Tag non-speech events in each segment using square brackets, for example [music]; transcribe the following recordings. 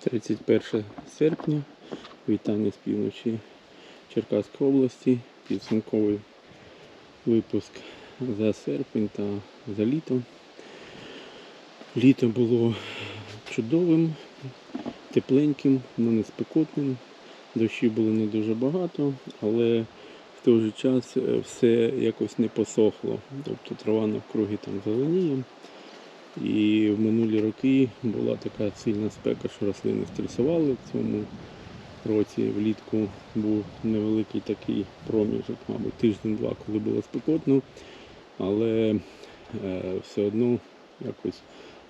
31 серпня. Вітання з півночі Черкаської області. Підсумковий випуск за серпень та за літо. Літо було чудовим, тепленьким, але не спекотним. Дощів було не дуже багато, але в той же час е, все якось не посохло. Тобто трава навкруги там зеленіє. І в минулі роки була така сильна спека, що рослини стресували в цьому році. Влітку був невеликий такий проміжок, мабуть, тиждень-два, коли було спекотно, але е, все одно якось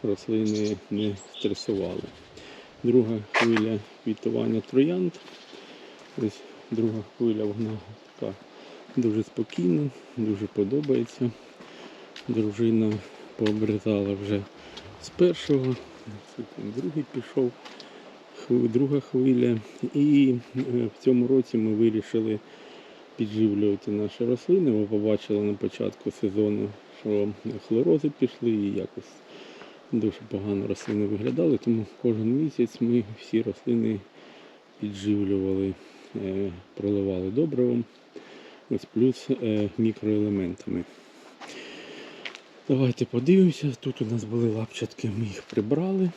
рослини не стресували. Друга хвиля квітування троянд. Ось друга хвиля, вона така дуже спокійна, дуже подобається. Дружина пообрізала вже з першого, другий пішов, друга хвиля. І е, в цьому році ми вирішили підживлювати наші рослини. Ви побачили на початку сезону, що хлорози пішли і якось дуже погано рослини виглядали, тому кожен місяць ми всі рослини підживлювали, е, проливали добривом, ось плюс е, мікроелементами. Давайте подивимося. Тут у нас були лапчатки, ми їх прибрали,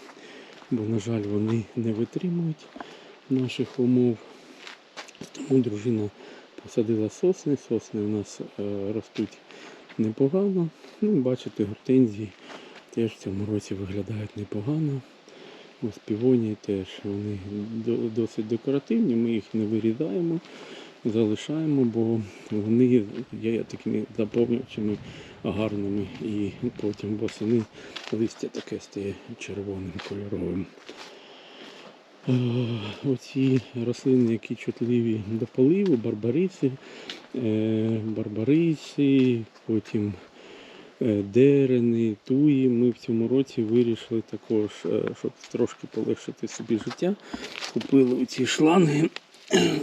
бо, на жаль, вони не витримують наших умов. Тому дружина посадила сосни. Сосни у нас е, ростуть непогано. Ну, бачите, гортензії теж в цьому році виглядають непогано. Ось півонії теж вони досить декоративні, ми їх не вирізаємо, залишаємо, бо вони є такими заповнювачами гарними і потім восени листя таке стає червоним кольоровим. Е, Оці рослини, які чутливі до поливу, барбариси, е, барбариси, потім е, дерени, туї. Ми в цьому році вирішили також, щоб трошки полегшити собі життя. Купили ці шланги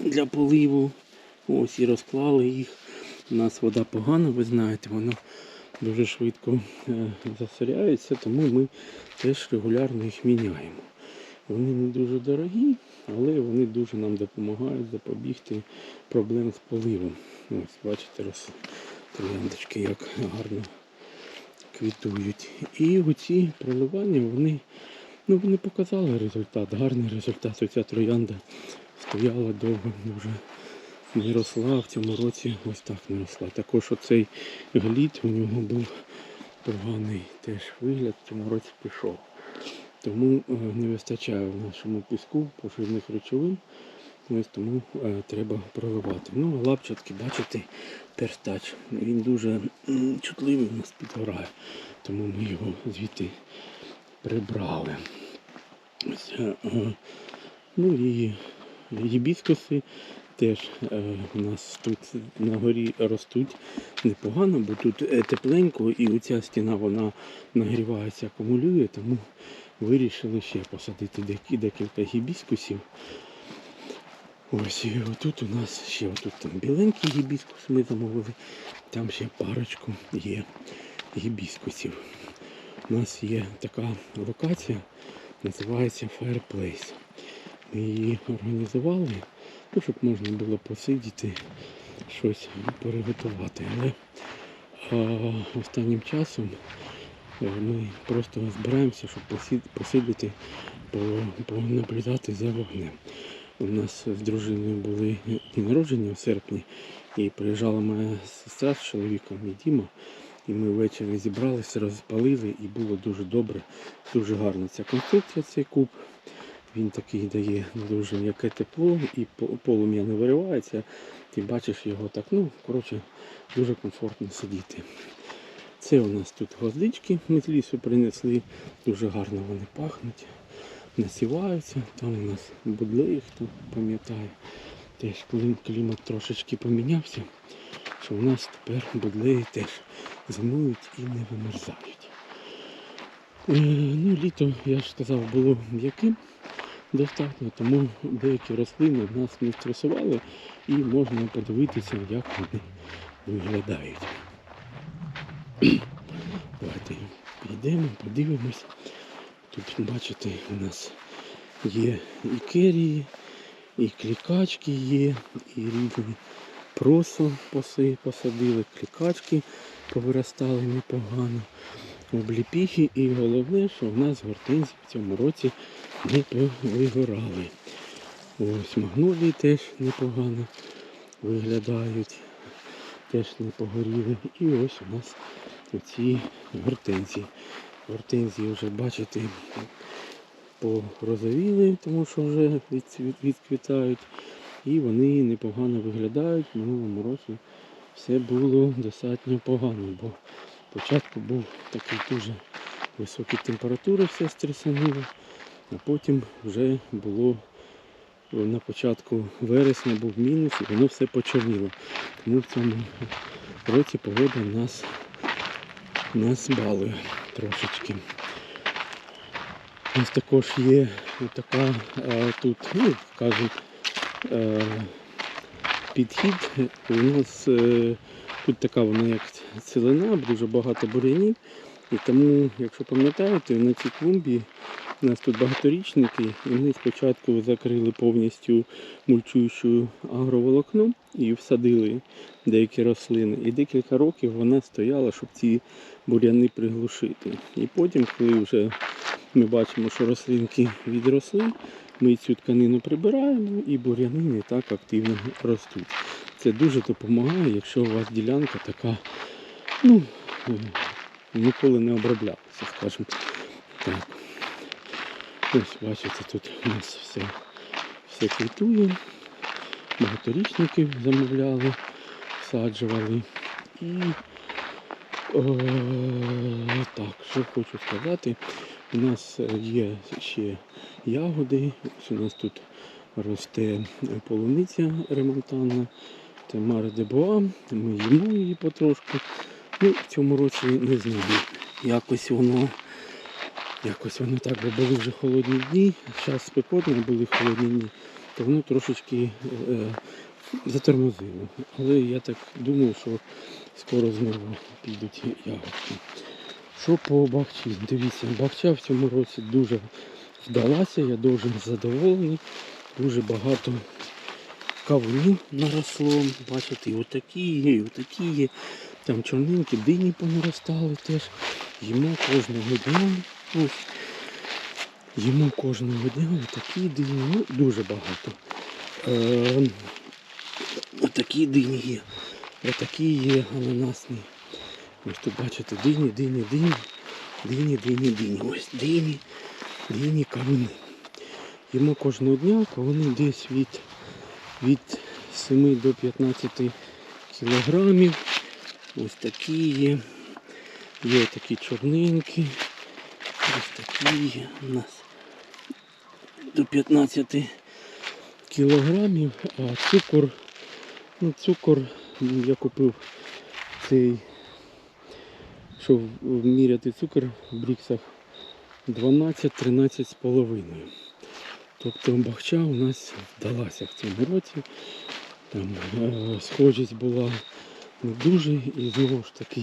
для поливу. Ось і розклали їх. У нас вода погана, ви знаєте, воно дуже швидко е, засоряється, тому ми теж регулярно їх міняємо. Вони не дуже дорогі, але вони дуже нам допомагають запобігти проблем з поливом. Ось, бачите, роз... трояндочки як гарно квітують. І оці проливання вони, ну, вони показали результат, гарний результат. Оця троянда стояла довго, дуже не росла в цьому році, ось так не росла. Також оцей глід у нього був поганий теж вигляд, в цьому році пішов. Тому е, не вистачає в нашому піску поживних речовин. Ось тому е, треба проливати. Ну, а лапчатки, бачите, перстач. Він дуже чутливий у нас підгорає. Тому ми його звідти прибрали. Ось, е, ну і гібіскуси теж е, у нас тут на горі ростуть непогано, бо тут е, тепленько і оця стіна вона нагрівається, акумулює, тому вирішили ще посадити декі- декілька гібіскусів. Ось і отут у нас ще отут там біленький гібіскус ми замовили, там ще парочку є гібіскусів. У нас є така локація, називається Fireplace. Ми її організували, ну, щоб можна було посидіти, щось приготувати. Але а, останнім часом е, ми просто збираємося, щоб посидіти, по- понаблюдати за вогнем. У нас з дружиною були дні народження в серпні, і приїжджала моя сестра з чоловіком і Діма. І ми ввечері зібралися, розпалили, і було дуже добре, дуже гарна ця конструкція, цей куб. Він такий дає дуже м'яке тепло і полум'я не виривається. Ти бачиш його так, ну, коротше, дуже комфортно сидіти. Це у нас тут гвоздички, ми з лісу принесли, дуже гарно вони пахнуть, насіваються. Там у нас будлеї, хто пам'ятає. Теж клім- клімат трошечки помінявся, що у нас тепер будлеї теж зимують і не вимерзають. Е, Ну, літо, я ж сказав, було м'яким достатньо, тому деякі рослини нас не стресували і можна подивитися, як вони виглядають. Давайте підійдемо, подивимось. Тут, бачите, у нас Є і керії, і клікачки є, і різні просо посадили, клікачки повиростали непогано, обліпіхи і головне, що в нас гортензії в цьому році не повигорали. Ось магнолії теж непогано виглядають, теж не погоріли. І ось у нас оці гортензії. Гортензії вже бачите порозовіли, тому що вже відквітають. І вони непогано виглядають. В минулому році все було достатньо погано, бо спочатку був такий дуже високі температури, все стресануло, а потім вже було на початку вересня був мінус і воно все почорніло. Тому в цьому році погода нас, нас балує трошечки. Нас також є така е, тут, ну, кажуть, е, підхід. У нас е, тут така вона як цілина, дуже багато бур'янів. І тому, якщо пам'ятаєте, на цій клумбі у нас тут багаторічники, і ми спочатку закрили повністю мульчуючою агроволокном і всадили деякі рослини. І декілька років вона стояла, щоб ці бур'яни приглушити. І потім, коли вже ми бачимо, що рослинки відросли, ми цю тканину прибираємо і бур'яни не так активно ростуть. Це дуже допомагає, якщо у вас ділянка така, ну, е, ніколи не оброблялася, скажімо так. Ось бачите, тут у нас все, все квітує. Багаторічники замовляли, всаджували. І о, так, що хочу сказати, у нас є ще ягоди. Ось у нас тут росте полуниця ремонтанна, це Маре де. Ми їмо її потрошку. Ну, в цьому році не знаю. Якось воно, якось воно так, бо були вже холодні дні, зараз спекотно, були холодні дні, то воно трошечки е, затормозило. Але я так думаю, що скоро знову підуть ягодки. Що по бахчі? Дивіться, бахча в цьому році дуже вдалася, я дуже задоволений. Дуже багато кавунів наросло. Бачите, і отакі є, і отакі є. Там чорненькі дині понаростали теж. Їмо кожного дня. Ось. Їмо кожного дня отакі дині. Ну, дуже багато. Е, отакі дині є. Отакі є ананасні. Ось тут бачите, дині, дині, дині, дині, дині, дині. Ось дині, дині, кавуни. Їмо кожного дня, кавуни десь від, від 7 до 15 кілограмів. Ось такі є. Є такі чорненькі. Ось такі у нас до 15 кілограмів, а цукор, ну цукор я купив цей, щоб вміряти цукор в бріксах 12-13 з половиною. Тобто бахча у нас вдалася в цьому році. Там е, схожість була не дуже і знову ж таки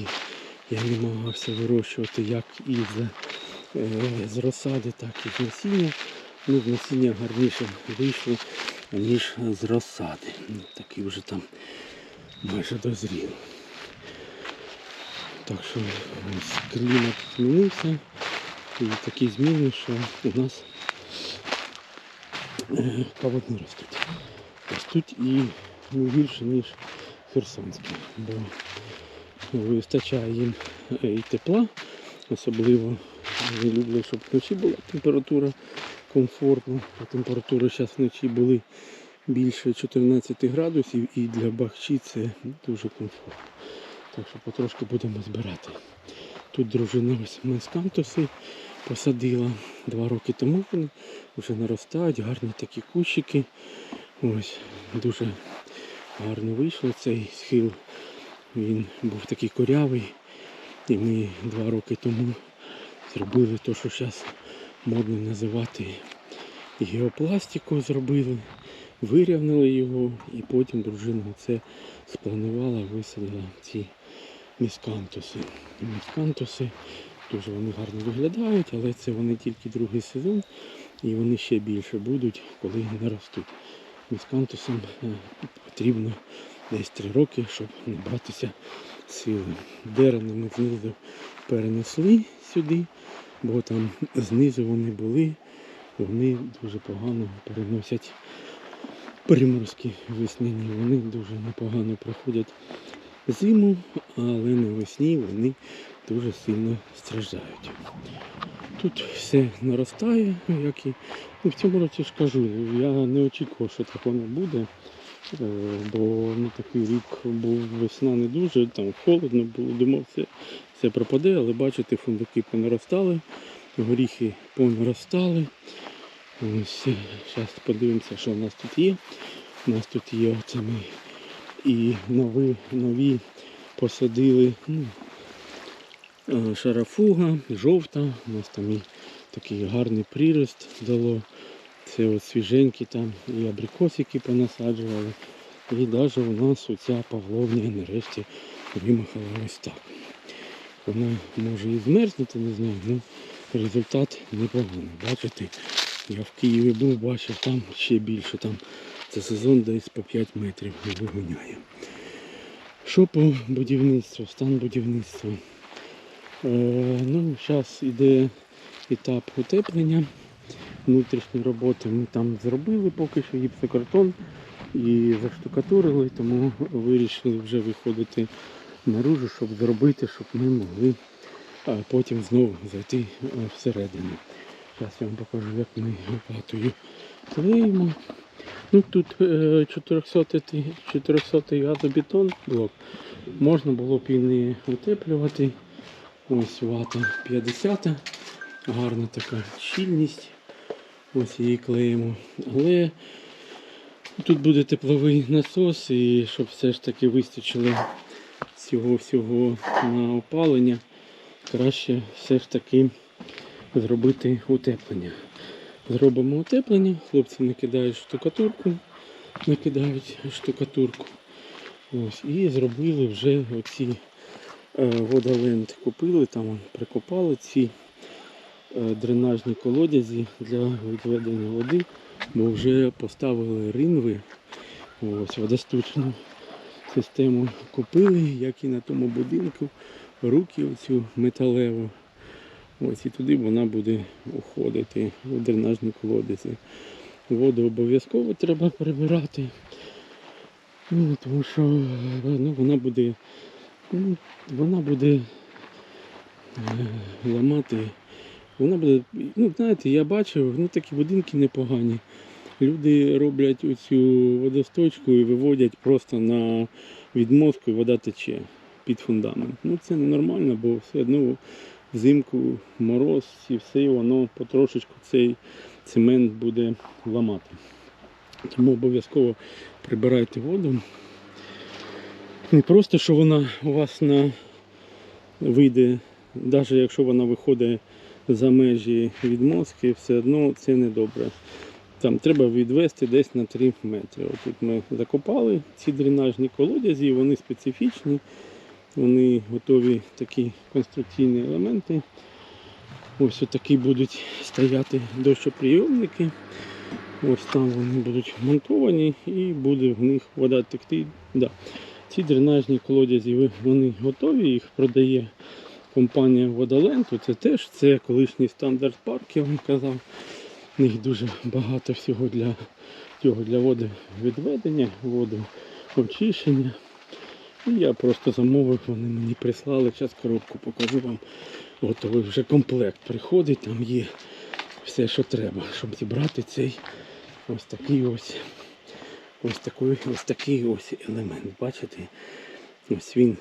я намагався вирощувати як із з розсади, так і з насіння. Ну, з насіння гарніше вийшло, ніж з розсади. Ну, Такий вже там майже дозрів. Так що ось клімат змінився. І такі зміни, що у нас е, кавуни ростуть. Ростуть і не гірше, ніж херсонські, бо вистачає їм е, і тепла, особливо не люблю, щоб вночі була температура комфортна. Температури зараз вночі були більше 14 градусів і для бахчі це дуже комфортно. Так що потрошки будемо збирати. Тут дружина ось у кантуси посадила два роки тому. Вони вже наростають, гарні такі кущики. Ось дуже гарно вийшло цей схил. Він був такий корявий. І ми два роки тому зробили те, що зараз модно називати геопластику зробили, вирівняли його і потім дружина це спланувала, висадила ці міскантуси. Міскантуси дуже вони гарно виглядають, але це вони тільки другий сезон. І вони ще більше будуть, коли наростуть. Міскантусам е, потрібно десь 3 роки, щоб набратися сили. Дерени ми знизу перенесли сюди, бо там знизу вони були, вони дуже погано переносять приморські весняні. Вони дуже непогано проходять зиму, але навесні вони дуже сильно страждають. Тут все наростає, як і ну, в цьому році ж кажу, я не очікував, що так воно буде. Е, Бо ну, такий рік був весна не дуже, там холодно було, думав, все, все пропаде, але бачите, фундуки понаростали, горіхи понаростали. Ось зараз подивимося, що в нас тут є. У нас тут є оце ми і нові, нові посадили ну, е, шарафуга, жовта. У нас там і такий гарний приріст дало. Це от свіженькі там і абрикосики понасаджували. І навіть у нас оця павловня нарешті вимахала ось так. Вона може і змерзнути, не знаю, ну результат непоганий. Бачите, я в Києві був, бачив, там ще більше, там це сезон десь по 5 метрів вигоняє. Що по будівництву, стан будівництва? Е, ну, зараз йде етап утеплення внутрішні роботи ми там зробили поки що гіпсокартон і заштукатурили, тому вирішили вже виходити наружу, щоб зробити, щоб ми могли потім знову зайти всередину. Зараз я вам покажу, як ми лопатою клеїмо. Ну, тут е, 400 ти- 400 газобетон блок. Можна було б і не утеплювати. Ось вата 50. Гарна така щільність. Ось її клеїмо. Але тут буде тепловий насос, і щоб все ж таки вистачило цього всього на опалення, краще все ж таки зробити утеплення. Зробимо утеплення, хлопці накидають штукатурку, накидають штукатурку. Ось, і зробили вже оці е, водоленд. Купили, там прикопали ці дренажні колодязі для відведення води, бо вже поставили ринви, ось, водосточну систему купили, як і на тому будинку, руки оцю металеву. Ось і туди вона буде уходити у дренажні колодязі. Воду обов'язково треба прибирати. Ну, тому що ну, вона буде, ну, вона буде е, ламати. Вона буде, ну знаєте, я бачив, ну такі будинки непогані. Люди роблять оцю водосточку і виводять просто на відмостку і вода тече під фундамент. Ну це ненормально, бо все одно взимку мороз і все, воно потрошечку цей цемент буде ламати. Тому обов'язково прибирайте воду. Не просто, що вона у вас на вийде, навіть якщо вона виходить за межі відмостки, все одно це не добре. Там треба відвести десь на 3 метри. Тут ми закопали ці дренажні колодязі, вони специфічні, вони готові такі конструкційні елементи. Ось такі будуть стояти дощоприйомники. Ось там вони будуть монтовані і буде в них вода текти. Да. Ці дренажні колодязі вони готові, їх продає компанія Водоленд. Це теж це колишній стандарт парк, я вам казав. В них дуже багато всього для цього для водовідведення, водоочищення. І я просто замовив, вони мені прислали. Зараз коробку покажу вам. Готовий вже комплект приходить, там є все, що треба, щоб зібрати цей ось такий ось ось такий ось такий ось елемент. Бачите? Ось він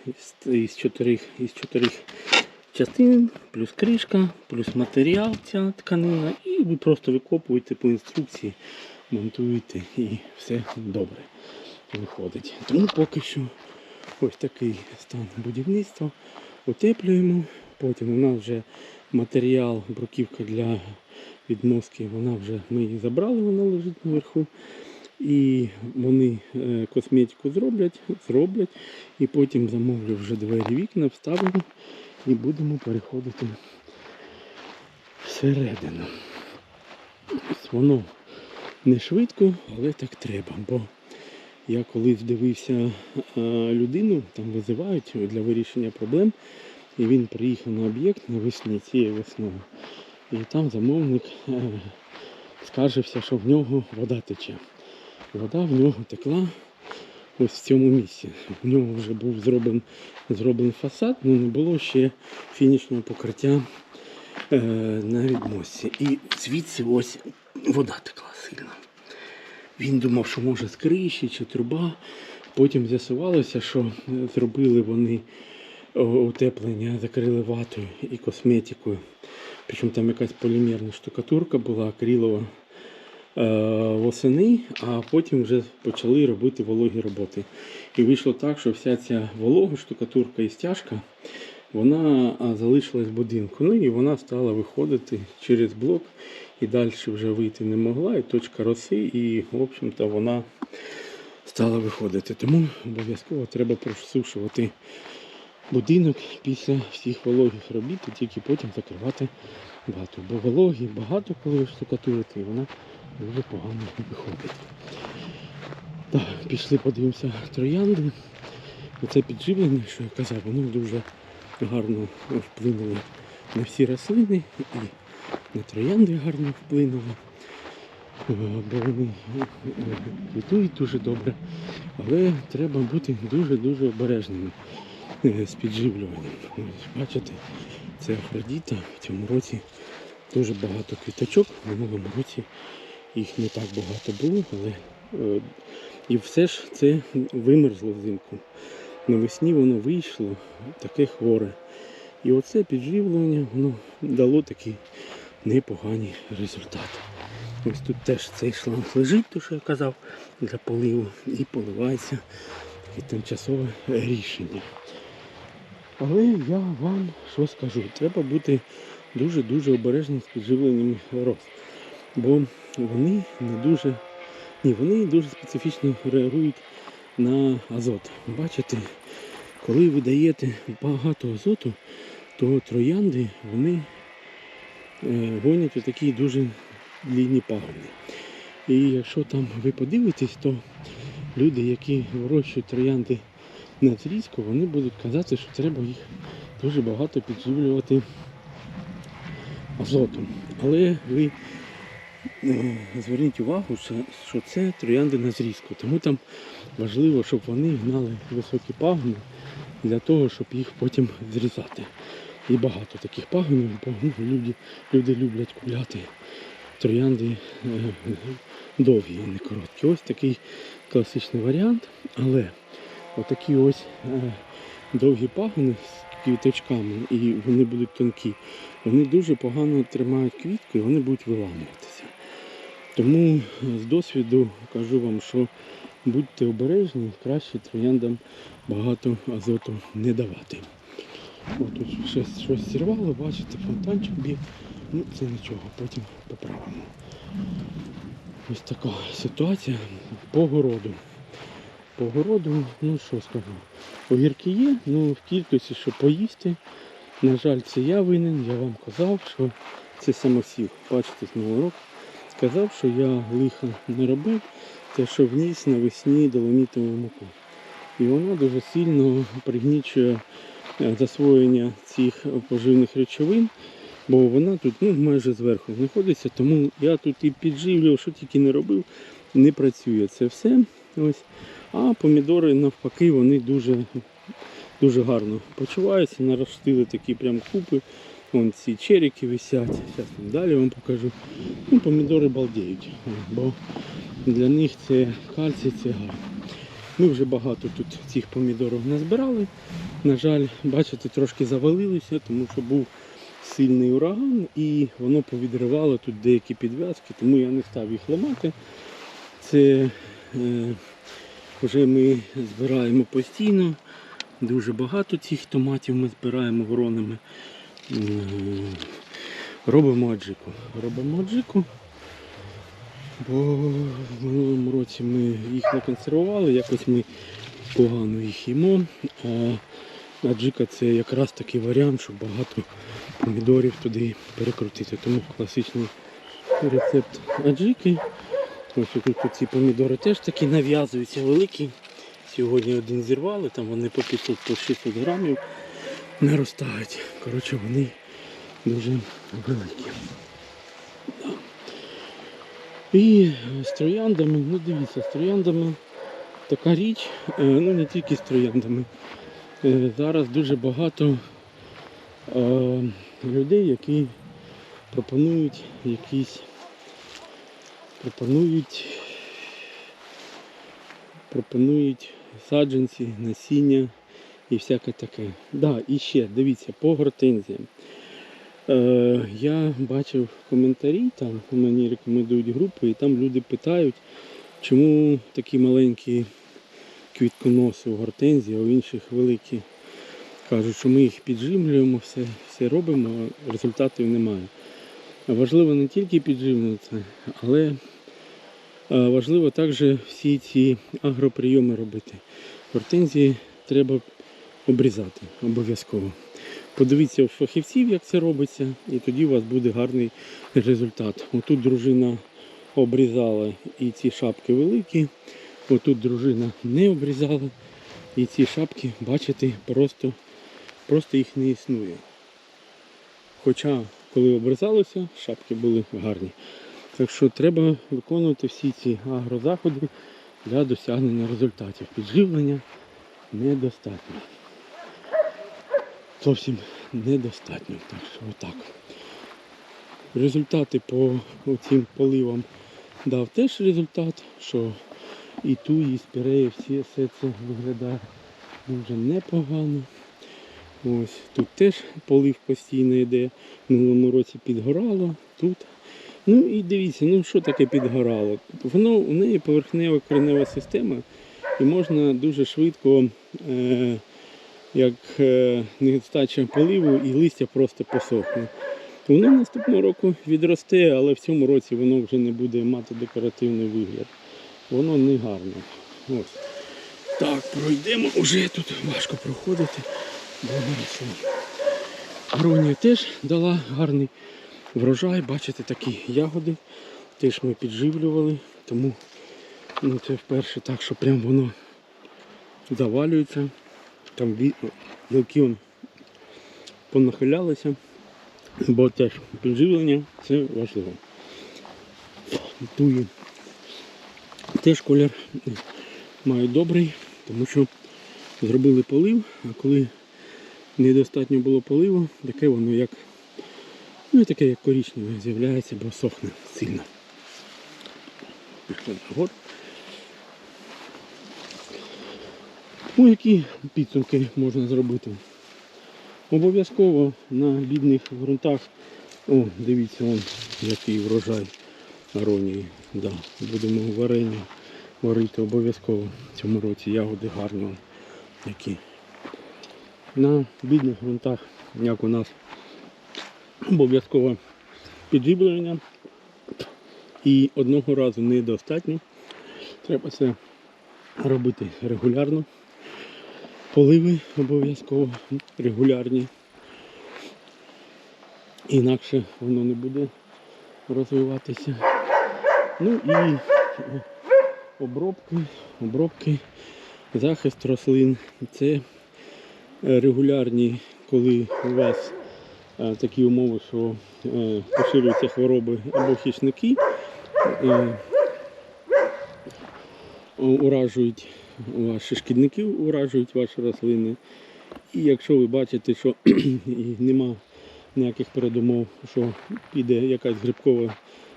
із чотирьох, із чотирьох частин, плюс кришка, плюс матеріал ця тканина. І ви просто викопуєте по інструкції, монтуєте і все добре виходить. Тому поки що ось такий стан будівництва. Утеплюємо. Потім у нас вже матеріал, бруківка для відмостки, вона вже ми її забрали, вона лежить наверху. І вони е, косметику зроблять, зроблять. І потім замовлю вже двері вікна, вставимо і будемо переходити всередину. воно не швидко, але так треба. Бо я колись дивився людину, там визивають для вирішення проблем. І він приїхав на об'єкт навесні цією весною. І там замовник е, скаржився, що в нього вода тече. Вода в нього текла ось в цьому місці. В нього вже був зроблений зроблений фасад, але не було ще фінішного покриття е, на відмості. І звідси ось вода текла сильно. Він думав, що може з криші чи труба. Потім з'ясувалося, що е, зробили вони утеплення, закрили ватою і косметикою. Причому там якась полімерна штукатурка була акрилова е, восени, а потім вже почали робити вологі роботи. І вийшло так, що вся ця волога штукатурка і стяжка вона залишилась в будинку. Ну і вона стала виходити через блок і далі вже вийти не могла, і точка роси, і, в общем-то, вона стала виходити. Тому обов'язково треба просушувати будинок після всіх вологих робіт і тільки потім закривати вату. Бо вологі багато коли ви штукатурите, і вона дуже погано виходить. Так, пішли подивимося троянди. Оце підживлення, що я казав, воно дуже гарно вплинуло на всі рослини і на троянди гарно вплинуло. Е, Бо вони е, квітують дуже добре. Але треба бути дуже-дуже обережними з підживлюванням. Бачите, це Афродіта в цьому році дуже багато квіточок. В минулому році їх не так багато було, але е, і все ж це вимерзло взимку. Навесні воно вийшло таке хворе. І оце підживлення воно дало такий непоганий результат. Ось тут теж цей шланг лежить, то що я казав, для поливу, і поливається таке тимчасове рішення. Але я вам що скажу, треба бути дуже-дуже обережним з підживленням роз. Бо вони не дуже. Ні, вони дуже специфічно реагують на азот. Бачите, коли ви даєте багато азоту, то троянди вони е, гонять отакі дуже длінні пагони. І якщо там ви подивитесь, то люди, які вирощують троянди на зрізку, вони будуть казати, що треба їх дуже багато підживлювати азотом. Але ви е, зверніть увагу, що- це троянди на зрізку. Тому там важливо, щоб вони гнали високі пагони для того, щоб їх потім зрізати. І багато таких пагонів, бо люди, люди люблять купляти троянди е, довгі, а не короткі. Ось такий класичний варіант, але отакі ось е, довгі пагони з квіточками, і вони будуть тонкі, вони дуже погано тримають квітку і вони будуть виламуватися. Тому з досвіду кажу вам, що будьте обережні, краще трояндам багато азоту не давати. От тут щось, щось зірвало, бачите, фонтанчик б'є. Ну це нічого, потім поправимо. Ось така ситуація по городу. По ну що скажу, огірки є, ну в кількості, що поїсти. На жаль, це я винен, я вам казав, що це самосів. Бачите, з нового року. Сказав, що я лиха не робив, те, що вніс навесні доломітову муку. І вона дуже сильно пригнічує е, засвоєння цих поживних речовин, бо вона тут ну, майже зверху знаходиться, тому я тут і підживлював, що тільки не робив, не працює це все. Ось. А помідори навпаки вони дуже, дуже гарно почуваються, наростили такі прям купи. Вон ці черіки висять. Зараз далі вам покажу. Ну, помідори балдіють, бо для них це кальцій, це гарно. Ми вже багато тут цих помідорів назбирали. На жаль, бачите, трошки завалилися, тому що був сильний ураган і воно повідривало тут деякі підв'язки, тому я не став їх ламати. Це е, вже ми збираємо постійно. Дуже багато цих томатів ми збираємо гронами. Робимо аджику. Робимо аджику. Бо в минулому році ми їх не консервували, якось ми погано їх їмо. А аджика це якраз такий варіант, щоб багато помідорів туди перекрутити. Тому класичний рецепт аджики. Ось тут ці помідори теж такі нав'язуються великі. Сьогодні один зірвали, там вони по 500 по 600 грамів наростають. Коротше, вони дуже великі. І з трояндами, ну дивіться, з трояндами така річ, е, ну не тільки з трояндами. Е, Зараз дуже багато е, людей, які пропонують якісь пропонують пропонують саджанці, насіння і всяке таке. Да, і ще дивіться, по гортензіям. Е, я бачив коментарі, там мені рекомендують групи, і там люди питають, чому такі маленькі квітконоси у гортензії, а у інших великі. Кажуть, що ми їх підживлюємо, все, все робимо, а результатів немає. Важливо не тільки підживлювати, але важливо також всі ці агроприйоми робити. Гортензії треба обрізати обов'язково. Подивіться у фахівців, як це робиться, і тоді у вас буде гарний результат. Отут дружина обрізала і ці шапки великі, отут дружина не обрізала, і ці шапки, бачите, просто, просто їх не існує. Хоча, коли обрізалося, шапки були гарні. Так що треба виконувати всі ці агрозаходи для досягнення результатів. Підживлення недостатньо. Зовсім недостатньо. Так що отак. Результати по цим поливам дав теж результат, що і ту, і спіреї, всі все це виглядає дуже непогано. Ось тут теж полив постійно йде. В минулому році підгорало тут. Ну і дивіться, ну що таке підгорало? Воно у неї поверхнева коренева система, і можна дуже швидко, е, як е, нестача поливу, і листя просто посохне. Воно наступного року відросте, але в цьому році воно вже не буде мати декоративний вигляд. Воно не гарне. Ось. Так, пройдемо, уже тут важко проходити. Бо наросло. Теж дала гарний врожай. Бачите, такі ягоди. Теж ми підживлювали, тому ну, це вперше так, що прям воно завалюється. Там он понахилялися, бо теж підживлення це важливо. Туї. Теж колір мають добрий, тому що зробили полив, а коли недостатньо було поливу, таке воно як ну, таке як коричневе з'являється, бо сохне сильно. Ну, які підсумки можна зробити? Обов'язково на бідних ґрунтах. О, дивіться, он, який врожай аронії. Да, будемо варення варити обов'язково в цьому році. Ягоди гарні. Які. На бідних ґрунтах, як у нас, обов'язково підживлення. І одного разу недостатньо. Треба це робити регулярно. Поливи обов'язково регулярні. Інакше воно не буде розвиватися. Ну і обробки, обробки, захист рослин. Це регулярні, коли у вас е, такі умови, що е, поширюються хвороби або хищники, е, уражують ваші шкідників, уражують ваші рослини. І якщо ви бачите, що [clears throat] нема ніяких передумов, що піде якась грибкова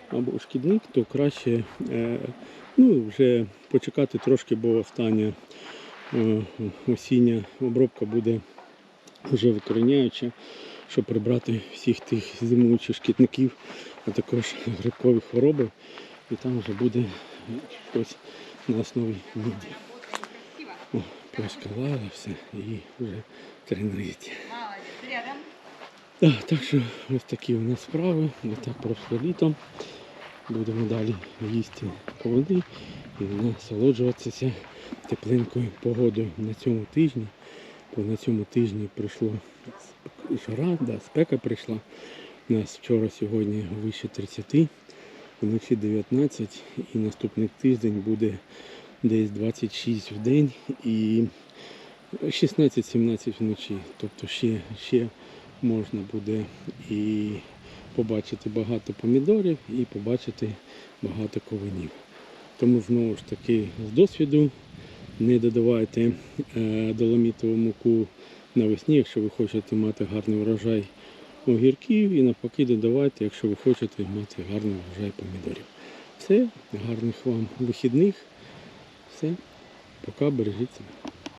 або шкідник, то краще е, ну, вже почекати трошки, бо остання е, осіння обробка буде вже викореняюча, щоб прибрати всіх тих зимуючих шкідників, а також грибкові хвороби. І там вже буде щось на основі міді. Поскалали все і вже тренується. Так, так що ось такі у нас справи. Отак пройшло літо. Будемо далі їсти кавуни і насолоджуватися тепленькою погодою на цьому тижні. Бо на цьому тижні прийшло спек- жара, да, спека прийшла. У нас вчора сьогодні вище 30 вночі 19 і наступний тиждень буде десь 26 в день і 16-17 вночі. Тобто ще, ще можна буде і побачити багато помідорів і побачити багато ковинів. Тому знову ж таки з досвіду не додавайте е, доломітову муку навесні, якщо ви хочете мати гарний врожай огірків, і навпаки додавайте, якщо ви хочете мати гарний врожай помідорів. Все, гарних вам вихідних. Все, пока бережіть себе.